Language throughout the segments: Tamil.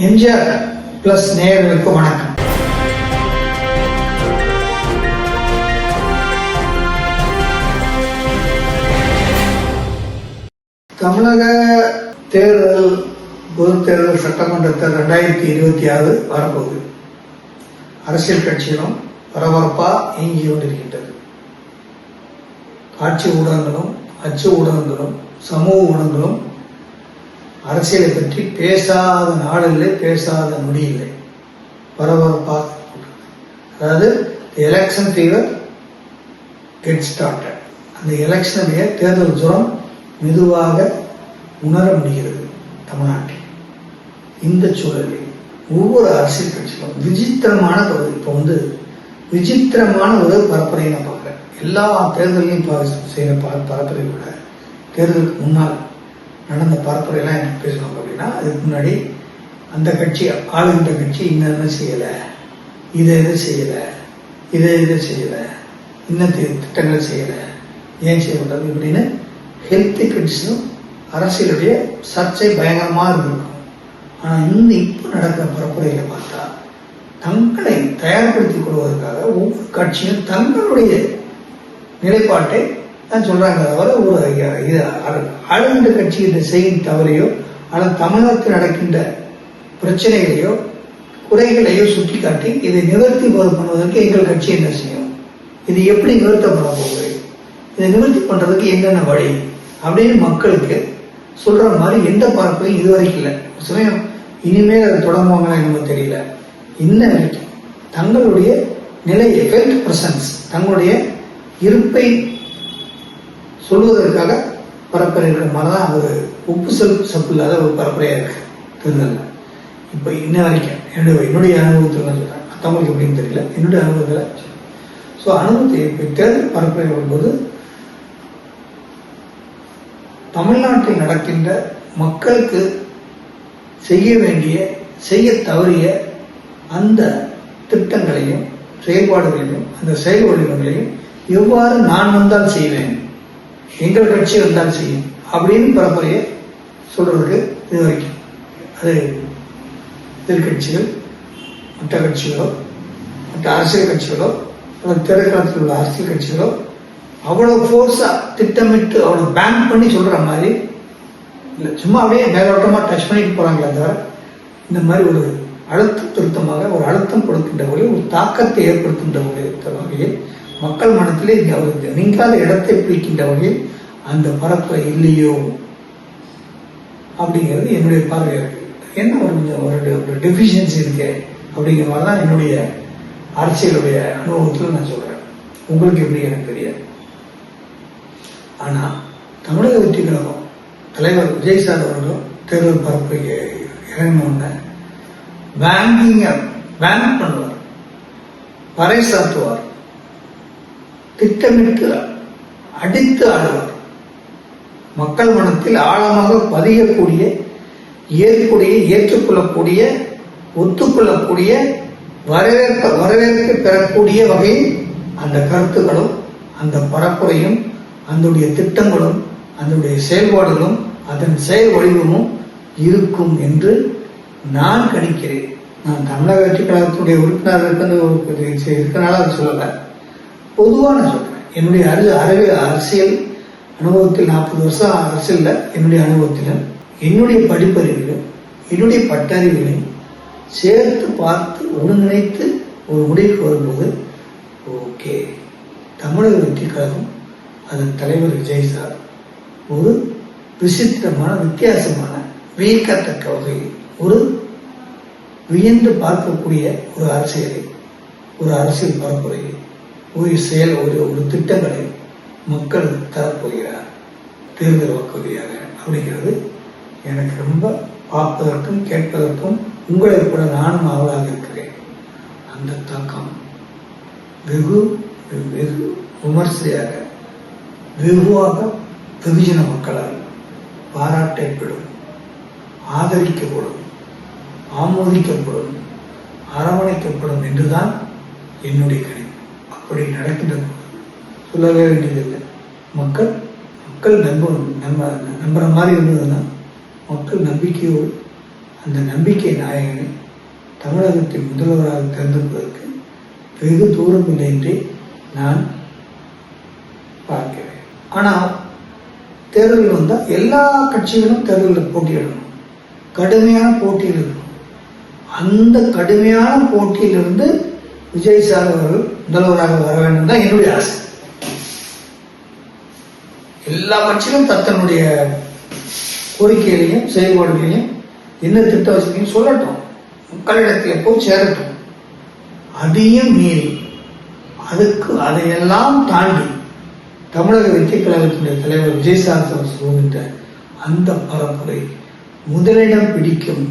எம்ஜிஆர் பிளஸ் நேயர்களுக்கு வணக்கம். தமிழக தேர்தல் பொது தேர்தல் சட்டமன்ற தேர்தல் ரெண்டாயிரத்தி இருபத்தி ஆறு வரப்போகுது. அரசியல் கட்சிகளும் பரபரப்பா இயங்கி கொண்டிருக்கின்றது. காட்சி ஊடகங்களும் அச்சு ஊடகங்களும் சமூக ஊடகங்களும் அரசியலை பற்றி பேசாத நாடு பேசாத நொடி இல்லை பரபரப்பாக அதாவது எலெக்ஷன் ஃபீவர் கெட் ஸ்டார்டட் அந்த எலெக்ஷனுடைய தேர்தல் ஜுரம் மெதுவாக உணர முடிகிறது தமிழ்நாட்டில். இந்த சூழலில் ஒவ்வொரு அரசியல் கட்சிகளும் விசித்திரமான பகுதி இப்போ வந்து விசித்திரமான ஒரு பரப்புரையை நான் பார்க்குறேன் எல்லா தேர்தலையும் செய்கிற பரப்புரை கூட தேர்தலுக்கு முன்னால் நடந்த பரப்புரையெல்லாம் எனக்கு பேசுவாங்க அப்படின்னா அதுக்கு முன்னாடி அந்த கட்சி ஆளுகின்ற கட்சி இன்னென்ன செய்யலை. இதை எதை செய்யலை. இதை எது செய்யலை. இன்ன திட்டங்கள் செய்யலை. ஏன் செய்ய முடியாது இப்படின்னு ஹெல்த்தி கிரிட்டிசிசம் அரசியலுடைய சர்ச்சை பயங்கரமாக இருந்திருக்கும். ஆனால் இன்னும் இப்போ நடக்கிற பரப்புரையில் பார்த்தா தங்களை தயார்படுத்திக் கொள்வதற்காக ஒவ்வொரு கட்சியும் தங்களுடைய நிலைப்பாட்டை தான் சொல்றாங்க தவிர ஒரு இது ஆளுகின்ற கட்சி இந்த செய்யும் தவறையோ ஆனால் தமிழகத்தில் நடக்கின்ற பிரச்சனைகளையோ குறைகளையோ சுட்டிக்காட்டி இதை நிவர்த்தி பண்ணுவதற்கு எங்கள் கட்சி என்ன செய்யும்? இது எப்படி நிவர்த்தப்பட போகுது? இதை நிவர்த்தி பண்ணுறதுக்கு என்னென்ன வழி? அப்படின்னு மக்களுக்கு சொல்ற மாதிரி எந்த பரப்பையும் இதுவரைக்கும் இல்லை. சமயம் இனிமேல் அதை தொடங்குவாங்களா என்னமோ தெரியல. இன்ன வரைக்கும் தங்களுடைய நிலையை ஃபெல்ட் பிரசன்ஸ் தங்களுடைய இருப்பை சொல்வதற்காக பரப்புரை இருக்கிற மாதிரி தான் ஒரு உப்பு சொல் சப்பு இல்லாத ஒரு பரப்புரையாக இருக்கு. தேர்தலில் இப்போ இன்ன வரைக்கும் என்னுடைய என்னுடைய அனுபவத்தில் நான் சொல்கிறேன் மற்றவங்களுக்கு எப்படின்னு தெரியல. என்னுடைய அனுபவத்தில் ஸோ அனுபவத்தை இப்போ தேர்தல் பரப்புரை வரும்போது தமிழ்நாட்டில் நடக்கின்ற மக்களுக்கு செய்ய வேண்டிய செய்ய தவறிய அந்த திட்டங்களையும் செயல்பாடுகளையும் அந்த செயல் வடிவங்களையும் எவ்வாறு நான் வந்தால் செய்வேன்? எங்கள் கட்சி வந்தால் செய்யும் அப்படின்னு பரம்பரையை சொல்றதுக்கு இது வரைக்கும். அது எதிர்கட்சிகள் மற்ற கட்சிகளோ மற்ற அரசியல் கட்சிகளோ அல்லது திரைக்களத்தில் உள்ள அரசியல் கட்சிகளோ அவ்வளோ ஃபோர்ஸாக திட்டமிட்டு அவ்வளோ பேங்க் பண்ணி சொல்கிற மாதிரி இல்லை சும்மா அப்படியே மேலோட்டமாக டச் பண்ணிட்டு போகிறாங்களே தவிர இந்த மாதிரி ஒரு அழுத்த திருத்தமாக ஒரு அழுத்தம் கொடுக்கின்ற வகையில் ஒரு தாக்கத்தை ஏற்படுத்துகின்ற வகையில் வகையில் மக்கள் மனத்திலே இங்கே நீங்காத இடத்தை பிடிக்கின்ற வகையில் அந்த பரப்பு இல்லையோ? அப்படிங்கிறது என்னுடைய பார்வை இருக்குது என்ன ஒரு கொஞ்சம் ஒரு ஒரு டெஃபிஷியன்சி இருக்கு அப்படிங்கிற மாதிரி தான் என்னுடைய அரசியலுடைய அனுபவத்தில் நான் சொல்றேன். உங்களுக்கு எப்படி எனக்கு தெரியாது. ஆனால் தமிழக வெற்றி கழகம் தலைவர் விஜய் சார் அவர்களும் தேர்தல் பரப்பு இறங்கினோடனே பேங்கிங்க பேங்க் பண்ணுவார். பறைசாத்துவார் திட்டமிட்டு அடித்து ஆடுவார் மக்கள் மனத்தில் ஆழமாக பதியக்கூடிய ஏற்கக்கூடிய ஏற்றுக்கொள்ளக்கூடிய ஒத்துக்கொள்ளக்கூடிய வரவேற்ப வரவேற்க பெறக்கூடிய வகையில் அந்த கருத்துக்களும் அந்த பரப்புரையும் அதனுடைய திட்டங்களும் அதனுடைய செயல்பாடுகளும் அதன் செயல் வடிவமும் இருக்கும் என்று நான் கணிக்கிறேன். நான் தமிழக கட்சி கழகத்துடைய உறுப்பினர் இருக்கிறது இருக்கிறனால அதை சொல்லலை. பொதுவாக நான் என்னுடைய அறிவு அறிவியல் அரசியல். அனுபவத்தில் நாற்பது வருஷம் அரசியலில் என்னுடைய அனுபவத்திலும். என்னுடைய படிப்பறிவிலும் என்னுடைய பட்டறிவிலையும் சேர்த்து பார்த்து ஒருங்கிணைத்து ஒரு முடிவுக்கு வரும்போது ஓகே. தமிழக வெற்றி கழகம் அதன் தலைவர் விஜய் சார் ஒரு விசித்திரமான வித்தியாசமான வியக்கத்தக்க வகையில் ஒரு வியந்து பார்க்கக்கூடிய ஒரு அரசியலை ஒரு அரசியல் பரப்புரையை ஒரு செயல் ஒரு ஒரு திட்டங்களை மக்கள் தரப்போகிறார் தேர்தல் வாக்குறுதியாக அப்படிங்கிறது எனக்கு ரொம்ப பார்ப்பதற்கும் கேட்பதற்கும் உங்களை கூட நானும் அவளாக இருக்கிறேன். அந்த தாக்கம் வெகு வெகு விமர்சையாக வெகுவாக வெகுஜன மக்களால் பாராட்டப்படும் ஆதரிக்கப்படும் ஆமோதிக்கப்படும் அரவணைக்கப்படும் என்றுதான் என்னுடைய கணிப்பு அப்படி நடக்கின்றது சொல்லவே வேண்டியதில்லை. மக்கள் மக்கள் நம்ப நம்ப நம்புற மாதிரி இருந்ததுன்னா மக்கள் நம்பிக்கையோடு அந்த நம்பிக்கை நாயகனை தமிழகத்தின் முதல்வராக தேர்ந்தெடுப்பதற்கு வெகு தூரம் இல்லை என்றே நான் பார்க்கிறேன். ஆனால் தேர்தல் வந்தால் எல்லா கட்சிகளும் தேர்தலில் போட்டியிடணும். கடுமையான போட்டியில் இருக்கணும். அந்த கடுமையான போட்டியிலிருந்து விஜய் சார் அவர்கள் முதல்வராக வர வேண்டும் தான் என்னுடைய ஆசை. எல்லா கட்சிகளும் தத்தனுடைய கோரிக்கைகளையும் செயல்பாடுகளையும் என்ன திட்ட வசதியும் சொல்லட்டும். மக்களிடத்தில் போய் சேரட்டும். அதையும் மீறி அதுக்கு அதையெல்லாம் தாண்டி தமிழக வெற்றி கழகத்தினுடைய தலைவர் விஜயசாஸ்திர சொல்கின்ற அந்த பரப்புரை முதலிடம் பிடிக்கும்.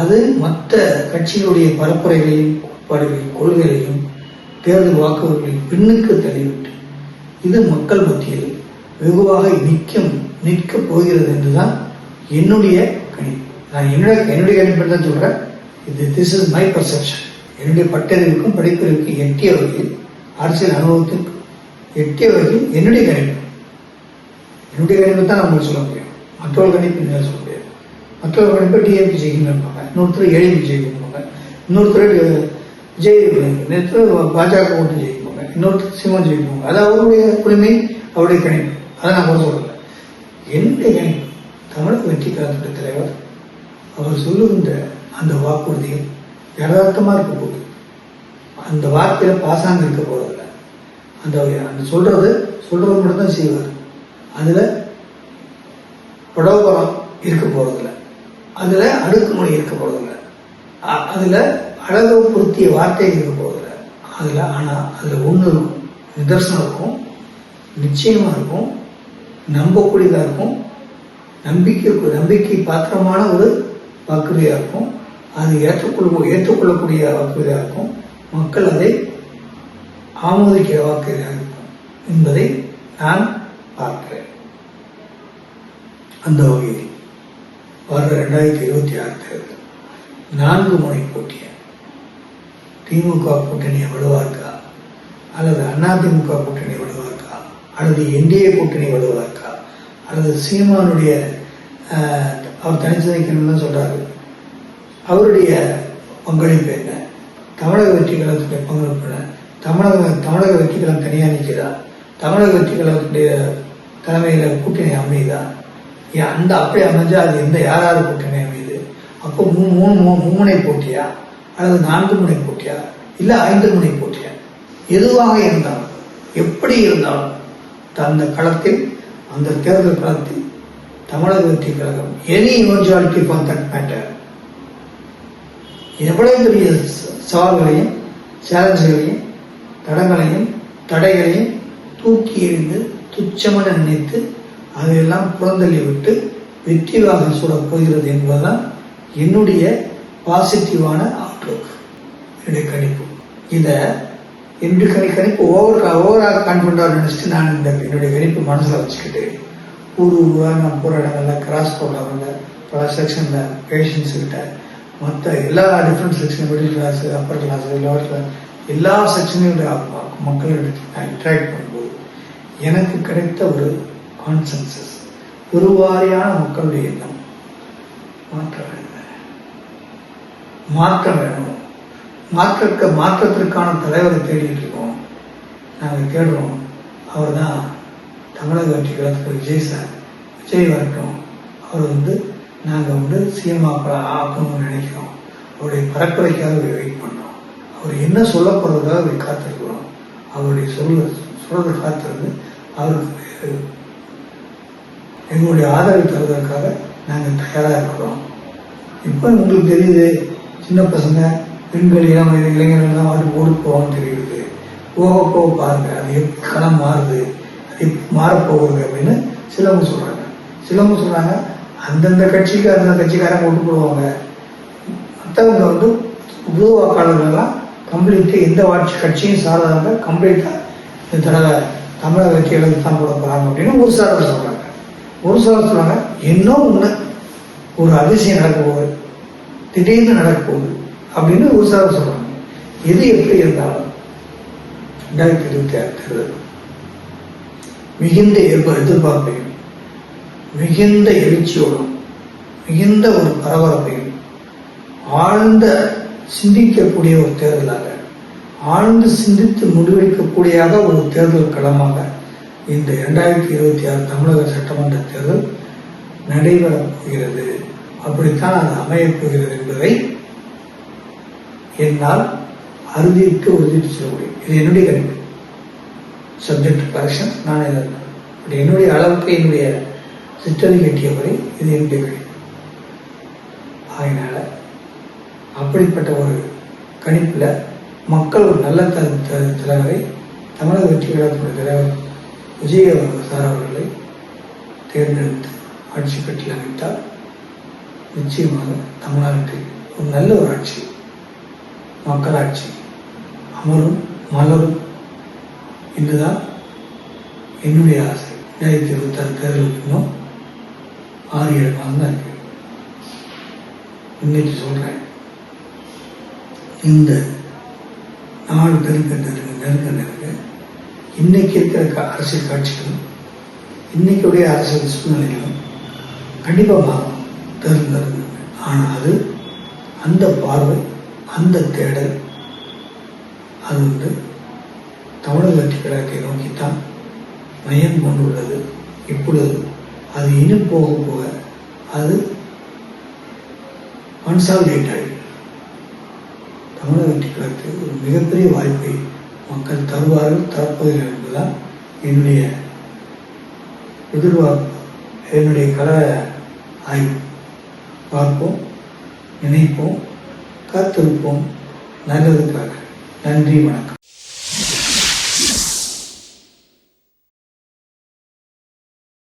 அது மற்ற கட்சிகளுடைய பரப்புரைகளையும் கோட்பாடுகளையும் கொள்கைகளையும் தேர்தல் வாக்குறுதிகளையும் பின்னுக்கு தள்ளிவிட்டு இது மக்கள் மத்தியில் வெகுவாக நிற்கும் நிற்கப் போகிறது என்றுதான் என்னுடைய கணிப்பு நான் என்னுடைய என்னுடைய கணிப்பு தான் சொல்றேன். இது திஸ் இஸ் மை பர்செப்ஷன் என்னுடைய பட்டறிவுக்கும் படிப்பிற்கும் எட்டிய வகையில் அரசியல் அனுபவத்திற்கு எட்டிய வகையில் என்னுடைய கணிப்பு. என்னுடைய கணிப்பு தான் நான் சொல்ல முடியும். மற்றொரு கணிப்பு என்னால் சொல்ல முடியாது. மற்றொரு கணிப்பு டிஎம்பி ஜெயிக்கணும் இருப்பாங்க இன்னொருத்தர் ஏடிபி செய்கின்றாங்க இன்னொருத்தர் விஜய் நேற்று பாஜக ஓட்டு ஜெயிப்பாங்க இன்னொருத்தர் சிம்மம் ஜெயிப்பாங்க அது அவருடைய உரிமை அவருடைய கணிப்பு. அதை நான் கூட சொல்லலை என்னுடைய கணிப்பு தமிழக வெற்றி கழகத்துடைய தலைவர் அவர் சொல்லுகின்ற அந்த வாக்குறுதிகள் யதார்த்தமாக இருக்க போகுது. அந்த வார்த்தையில் பாசாங்க இருக்க போறதில்ல. அந்த அந்த சொல்றது சொல்றது மட்டும்தான் செய்வார். அதில் படோபரம் இருக்க போகிறதில்ல அதில் அடுக்குமுறை இருக்க போறதில்ல. அதில் அழகுபடுத்திய வார்த்தைகள் வார்த்தை இருக்க போறதில்ல அதில் ஆனால் அதில் ஒன்று நிதர்சனம் இருக்கும் நிச்சயமாக இருக்கும் நம்பக்கூடியதாக இருக்கும் நம்பிக்கை நம்பிக்கை பாத்திரமான ஒரு வாக்குறுதியாக இருக்கும். அது ஏற்றுக்கொள்ள ஏற்றுக்கொள்ளக்கூடிய வாக்குறுதியாக இருக்கும். மக்கள் அதை ஆமோதிக்கிற வாக்குறுதியாக இருக்கும் என்பதை நான் பார்க்கிறேன். அந்த வகையில் வர்ற ரெண்டாயிரத்தி இருபத்தி ஆறு தேர்தல் நான்கு முனை போட்டிய திமுக கூட்டணி வலுவா இருக்கா அல்லது அதிமுக கூட்டணி வலுவா இருக்கா அல்லது என்டிஏ கூட்டணி வலுவா இருக்கா அல்லது சீமானுடைய அவர் தனித்து நிற்கணும்னு சொல்றாரு. அவருடைய பங்களிப்பு என்ன? தமிழக வெற்றி கழகத்துடைய பங்களிப்பு என்ன? தமிழக தமிழக வெற்றி கழகம் தனியாக நிற்கிறதா? தமிழக வெற்றி கழகத்துடைய தலைமையில் கூட்டணி அமையுதா? ஏன் அந்த அப்படி அமைஞ்சா அது எந்த யாராவது கூட்டணி அமையுது? அப்போ மூணு மூணு மூ- மும்முனை போட்டியா? அல்லது நான்கு முனை போட்டியா? இல்லை ஐந்து முனை போட்டியா? எதுவாக இருந்தாலும் எப்படி இருந்தாலும் அந்த களத்தில் அந்த தேர்தல் களத்தில் Tamilaga Vettri Kazhagam any இமர்ஜாலிட்டி for that matter எவ்வளவு பெரிய ச- சவால்களையும் சேலஞ்சுகளையும் தடங்களையும் தடைகளையும் தூக்கி எறிந்து துச்சமென நினைத்து அதையெல்லாம் புறந்தள்ளி விட்டு வெற்றி வாகனம் சூடப் போகிறது என்பதுதான் என்னுடைய பாசிட்டிவான அவுட்லுக் என்னுடைய கணிப்பு. இதை என்னுடைய கணி கணிப்பு ஓவர் ஓவராக கான்ஃபிடண்டாக நினச்சிட்டு நான் இந்த என்னுடைய கணிப்பு மனசில் வச்சுக்கிட்டு ஊர் ஊராக நான் போகிற இடங்களில் கிராஸ் ப்ரோக்ராமில் பல செக்ஷனில் பேஷண்ட்ஸ் கிட்ட மற்ற எல்லா different section middle class upper class lower class எல்லா செக்ஷனையும் மக்களிடத்தில் நான் இன்ட்ராக்ட் பண்ணும்போது எனக்கு கிடைத்த ஒரு கான்சென்சஸ் பெருவாரியான மக்களுடைய எண்ணம். மாற்ற வேண்டும் மாற்ற வேணும். மாற்றக்க மாற்றத்திற்கான தலைவரை தேடிட்டு இருக்கோம். நாங்கள் தேடுறோம். அவர் தான் தமிழக வெற்றி கழகத்துக்கு விஜய் சார். விஜய் வரட்டும். அவர் வந்து நாங்கள் வந்து சிஎம் ஆக்கணும்னு நினைக்கிறோம். அவருடைய பரப்புரைக்காக வெயிட் பண்ணோம் அவர் என்ன சொல்ல போகிறதுக்காக காத்திருக்கிறோம். அவருடைய சொல்ல சொல்கிறத காத்திருந்து அவருக்கு எங்களுடைய ஆதரவு தருவதற்காக நாங்கள் தயாராக இருக்கிறோம். இப்போ உங்களுக்கு தெரியுது சின்ன பசங்க பெண்கள் இளம் வயது இளைஞர்கள்லாம் வந்து ஓடி போவாங்கன்னு தெரியுது போக போக பாருங்க அது எப்படி களம் மாறுது அது மாறப்போகுது அப்படின்னு சிலவங்க சொல்றாங்க. சிலவங்க சொல்றாங்க அந்தந்த கட்சிக்கு அந்தந்த கட்சிக்காரங்க ஓட்டு போடுவாங்க. மற்றவங்க வந்து புது வாக்காளர்கள்லாம் கம்ப்ளீட்டு எந்த வாட்சி கட்சியும் சாராதவங்க கம்ப்ளீட்டாக இந்த தடவை தமிழக வெற்றிகளுக்கு தான் போட போகிறாங்க அப்படின்னு ஒரு சாரர் சொல்கிறாங்க ஒரு சாரர் சொல்கிறாங்க இன்னும் ஒன்று ஒரு அதிசயம் நடக்க போகுது திடீர்னு நடக்க போகுது. அப்படின்னு ஒரு சார் சொல்கிறாங்க எது எப்படி இருந்தாலும் ரெண்டாயிரத்தி இருபத்தி ஆறு தேர்தல். மிகுந்த எதிர்பார்ப்பையும் மிகுந்த எழுச்சியோடும் மிகுந்த ஒரு பரபரப்பையும் ஆழ்ந்த சிந்திக்கக்கூடிய ஒரு தேர்தலாக ஆழ்ந்து சிந்தித்து முடிவெடுக்கக்கூடியதாக ஒரு தேர்தல் களமாக இந்த இரண்டாயிரத்தி இருபத்தி ஆறு தமிழக சட்டமன்ற தேர்தல் நடைபெறப் போகிறது. அப்படித்தான் அது அமையப் போகிறது என்பதை என்னால் அறுதிட்டு உறுதிட்டு சொல்ல முடியும். இது என்னுடைய கணிப்பு. சப்ஜெக்ட் கரெக்ஷன் நான் இதை பட் என்னுடைய அளவுக்கு என்னுடைய சிற்றறி கட்டியவரை இது என்னுடைய கணிப்பு. அப்படிப்பட்ட ஒரு கணிப்பில் மக்கள் ஒரு நல்ல த தலைவரை தமிழக வெற்றி கழகத்துடைய தலைவர் விஜய சார் அவர்களை தேர்ந்தெடுத்து ஆட்சி கட்டில் அமைத்தால் நிச்சயமாக தமிழ்நாட்டில் ஒரு நல்ல ஒரு ஆட்சி மக்களாட்சி. அமரும் மலரும். என்றுதான் என்னுடைய ஆசை. ரெண்டாயிரத்தி இருபத்தாறு தேர்தலுக்கு இன்னும் ஆறு ஏழு மாதம் தான் இருக்கு. இன்னைக்கு சொல்கிறேன் இந்த நாலு நெருங்க நெருங்க நெருங்க நெருங்க இன்னைக்கு இருக்கிற கா- அரசியல் காட்சிகளும் இன்னைக்குடைய அரசியல் சூழ்நிலைகளும் கண்டிப்பாக மாறும். தேர்ந்தெடுங்க ஆனால் அது அந்த பார்வை அந்த தேடல் அது வந்து தமிழக வெற்றி கழகத்தை நோக்கித்தான் நயம் கொண்டுள்ளது. இப்பொழுது அது இன்னும் போக போக அது கன்சாலிடேட் ஆகி தமிழக வெற்றி கழகத்துக்கு ஒரு மிகப்பெரிய வாய்ப்பை மக்கள் தருவார்கள் தரப்போகிறார்கள் என்பதுதான் என்னுடைய எதிர்பார்ப்பு. என்னுடைய கல ஆய்வு. பார்ப்போம் நினைப்போம். காத்திருப்போம் நல்லதுக்காக. நன்றி வணக்கம்.